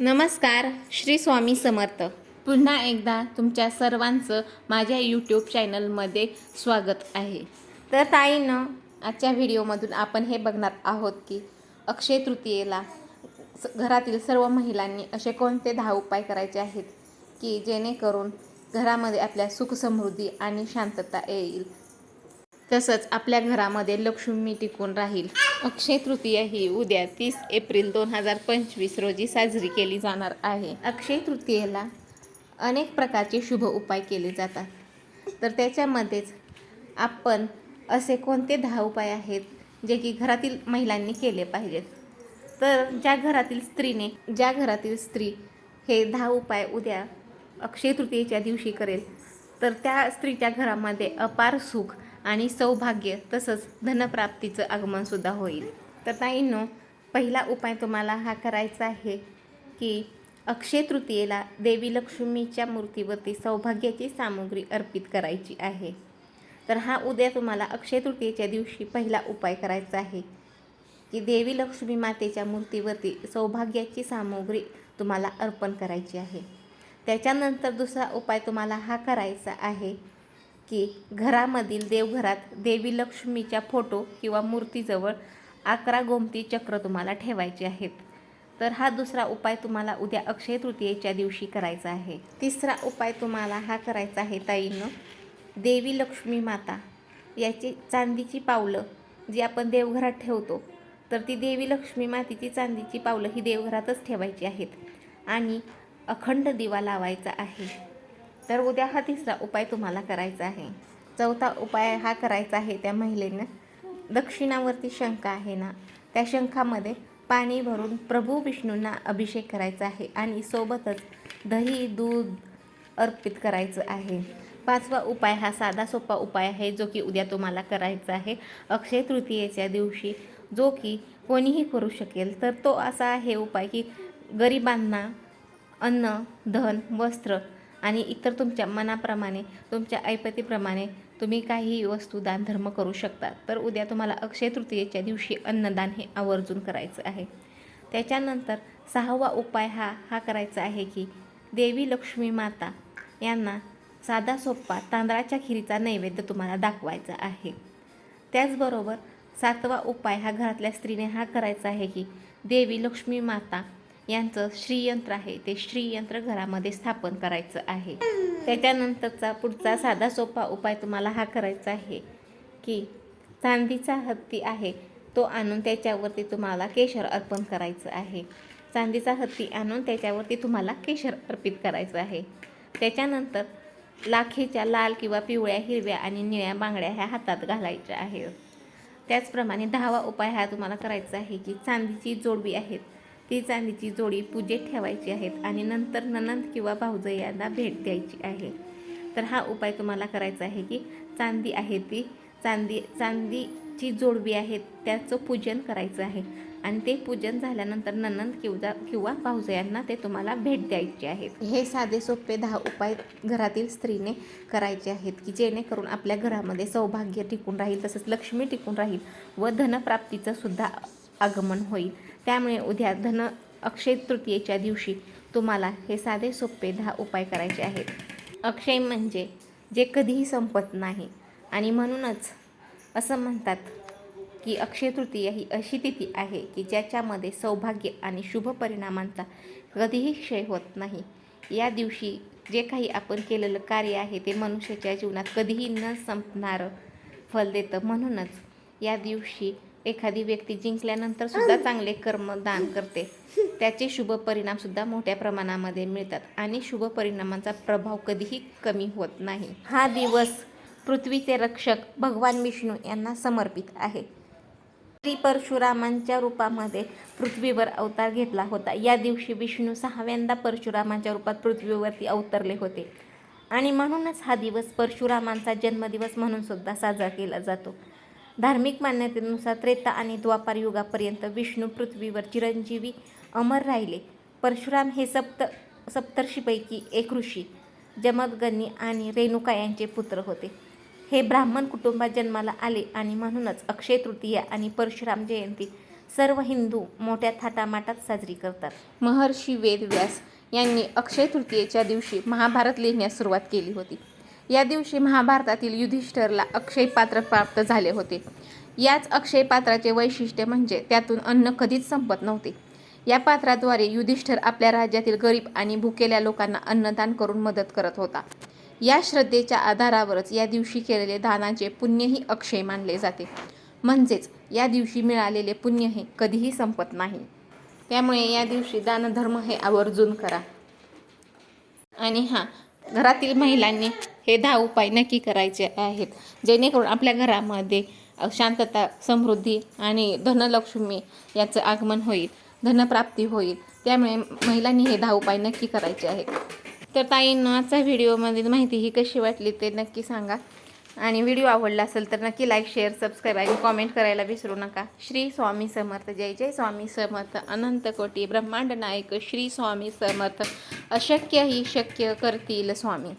नमस्कार श्री स्वामी समर्थ. पुन्हा एकदा तुमच्या सर्वांचं माझ्या यूट्यूब चॅनलमध्ये स्वागत आहे. तर ताईनं आजच्या व्हिडिओमधून आपण हे बघणार आहोत की अक्षय तृतीयेला घरातील सर्व महिलांनी असे कोणते दहा उपाय करायचे आहेत की जेणेकरून घरामध्ये आपल्या सुख समृद्धी आणि शांतता येईल? तसंच आपल्या घरामध्ये लक्ष्मी टिकून राहील. अक्षय तृतीया ही उद्या तीस एप्रिल दोन हजार पंचवीस रोजी साजरी केली जाणार आहे. अक्षय तृतीयेला अनेक प्रकारचे शुभ उपाय केले जातात. तर त्याच्यामध्येच आपण असे कोणते दहा उपाय आहेत जे की घरातील महिलांनी केले पाहिजेत? तर ज्या घरातील स्त्रीने ज्या घरातील स्त्री हे दहा उपाय उद्या अक्षय तृतीयेच्या दिवशी करेल तर त्या स्त्रीच्या घरामध्ये अपार सुख आणि सौभाग्य तसंच धनप्राप्तीचं आगमनसुद्धा होईल. तर ताईंनो पहिला उपाय तुम्हाला हा करायचा आहे की अक्षय तृतीयेला देवी लक्ष्मीच्या मूर्तीवरती सौभाग्याची सामुग्री अर्पित करायची आहे. तर हा उद्या तुम्हाला अक्षय तृतीयेच्या दिवशी पहिला उपाय करायचा आहे की देवी लक्ष्मी मातेच्या मूर्तीवरती सौभाग्याची सामुग्री तुम्हाला अर्पण करायची आहे. त्याच्यानंतर दुसरा उपाय तुम्हाला हा करायचा आहे की घरामधील देवघरात देवी लक्ष्मीच्या फोटो किंवा मूर्तीजवळ अकरा गोमती चक्र तुम्हाला ठेवायचे आहेत. तर हा दुसरा उपाय तुम्हाला उद्या अक्षय तृतीयेच्या दिवशी करायचा आहे. तिसरा उपाय तुम्हाला हा करायचा आहे ताईनं. देवी लक्ष्मी माता याची चांदीची पावलं जी आपण देवघरात ठेवतो तर ती देवी लक्ष्मी मातेची चांदीची पावलं ही देवघरातच ठेवायची आहेत. आणि अखंड दिवा लावायचा आहे. तर उद्या हा तिसरा उपाय तुम्हाला करायचा आहे. चौथा उपाय हा करायचा आहे त्या महिलेनं. दक्षिणावरती शंख आहे ना त्या शंखामध्ये पाणी भरून प्रभू विष्णूंना अभिषेक करायचा आहे आणि सोबतच दही दूध अर्पित करायचं आहे. पाचवा उपाय हा साधा सोपा उपाय आहे जो की उद्या तुम्हाला करायचा आहे. अक्षय तृतीयेच्या दिवशी जो की कोणीही करू शकेल तर तो असा आहे उपाय की गरिबांना अन्न धन वस्त्र आणि इतर तुमच्या मनाप्रमाणे तुमच्या ऐपतीप्रमाणे तुम्ही काही वस्तू दान धर्म करू शकता. तर उद्या तुम्हाला अक्षय तृतीयेच्या दिवशी अन्नदान हे आवर्जून करायचं आहे. त्याच्यानंतर सहावा उपाय हा हा करायचा आहे की देवी लक्ष्मी माता यांना साधा सोप्पा तांदळाच्या खिरीचा नैवेद्य तुम्हाला दाखवायचा आहे. त्याचबरोबर सातवा उपाय हा घरातल्या स्त्रीने हा करायचा आहे की देवी लक्ष्मी माता यांचं श्रीयंत्र आहे. ते श्रीयंत्र घरामध्ये स्थापन करायचं आहे. त्याच्यानंतरचा पुढचा साधा सोपा उपाय तुम्हाला हा करायचा आहे की चांदीचा हत्ती आहे तो आणून त्याच्यावरती तुम्हाला केशर अर्पण करायचं आहे. चांदीचा हत्ती आणून त्याच्यावरती तुम्हाला केशर अर्पित करायचं आहे. त्याच्यानंतर लाखेच्या लाल किंवा पिवळ्या हिरव्या आणि निळ्या बांगड्या ह्या हातात घालायच्या आहेत. त्याचप्रमाणे दहावा उपाय हा तुम्हाला करायचा आहे की चांदीची जोडवी आहेत. ती चांदीची जोडी पूजेत ठेवायची आहेत आणि नंतर ननंद किंवा भाऊजई यांना भेट द्यायची आहे. तर हा उपाय तुम्हाला करायचा आहे की चांदी आहे ती चांदी चांदीची जोडवी आहे त्याचं पूजन करायचं आहे. आणि ते पूजन झाल्यानंतर ननंद किंवा किंवा भाऊजयांना ते तुम्हाला भेट द्यायचे आहेत. हे साधे सोपे दहा उपाय घरातील स्त्रीने करायचे आहेत की जेणेकरून आपल्या घरामध्ये सौभाग्य टिकून राहील तसंच लक्ष्मी टिकून राहील व धनप्राप्तीचं सुद्धा आगमन होईल. त्यामुळे उद्या धन अक्षय तृतीयेच्या दिवशी तुम्हाला हे साधे सोपे दहा उपाय करायचे आहेत. अक्षय म्हणजे जे कधीही संपत नाही. आणि म्हणूनच असं म्हणतात की अक्षय तृतीया ही अशी तिथी आहे की ज्याच्यामध्ये सौभाग्य आणि शुभ परिणामांचा कधीही क्षय होत नाही. या दिवशी जे काही आपण केलेलं कार्य आहे ते मनुष्याच्या जीवनात कधीही न संपणारं फल देतं. म्हणूनच या दिवशी एखादी व्यक्ती जिंकल्यानंतर सुद्धा चांगले कर्म दान करते. त्याचे शुभ परिणाम सुद्धा मोठ्या प्रमाणामध्ये मिळतात आणि शुभ परिणामांचा प्रभाव कधीही कमी होत नाही. हा दिवस पृथ्वीचे रक्षक भगवान विष्णू यांना समर्पित आहे. श्री परशुरामांच्या रूपामध्ये पृथ्वीवर अवतार घेतला होता. या दिवशी विष्णू सहाव्यांदा परशुरामांच्या रूपात पृथ्वीवरती अवतरले होते. आणि म्हणूनच हा दिवस परशुरामांचा जन्मदिवस म्हणून सुद्धा साजरा केला जातो. धार्मिक मान्यतेनुसार त्रेता आणि द्वापार युगापर्यंत विष्णू पृथ्वीवर चिरंजीवी अमर राहिले. परशुराम हे सप्त सप्तर्षीपैकी एक ऋषी जमदगनी आणि रेणुका यांचे पुत्र होते. हे ब्राह्मण कुटुंबात जन्माला आले आणि म्हणूनच अक्षय तृतीया आणि परशुराम जयंती सर्व हिंदू मोठ्या थाटामाटात साजरी करतात. महर्षी वेदव्यास यांनी अक्षय तृतीयेच्या दिवशी महाभारत लिहिण्यास सुरुवात केली होती. या दिवशी महाभारतातील युधिष्ठरला अक्षय पात्र प्राप्त झाले होते. याच अक्षय पात्राचे वैशिष्ट्य म्हणजे त्यातून अन्न कधीच संपत नव्हते. या पात्राद्वारे युधिष्ठर आपल्या राज्यातील गरीब आणि भुकेल्या लोकांना अन्नदान करून मदत करत होता. या श्रद्धेच्या आधारावरच या दिवशी केलेले दानाचे पुण्यही अक्षय मानले जाते. म्हणजेच या दिवशी मिळालेले पुण्य हे कधीही संपत नाही. त्यामुळे या दिवशी दानधर्म हे आवर्जून करा. आणि हां घरातील महिलांनी हे दहा उपाय नक्की करायचे आहेत. जेणेकरून आपल्या घरामध्ये शांतता समृद्धी आणि धनलक्ष्मी याचं आगमन होईल धनप्राप्ती होईल. त्यामुळे महिलांनी हे दहा उपाय नक्की करायचे आहेत. तर ताईंना आजचा व्हिडिओमधील माहिती ही कशी वाटली ते नक्की सांगा. आणि व्हिडिओ आवडला असेल तर नक्की लाईक शेअर सबस्क्राईब आणि कॉमेंट करायला विसरू नका. श्री स्वामी समर्थ. जय जय स्वामी समर्थ. अनंत कोटी ब्रह्मांड नायक. श्री स्वामी समर्थ. अशक्यही शक्य करतील स्वामी.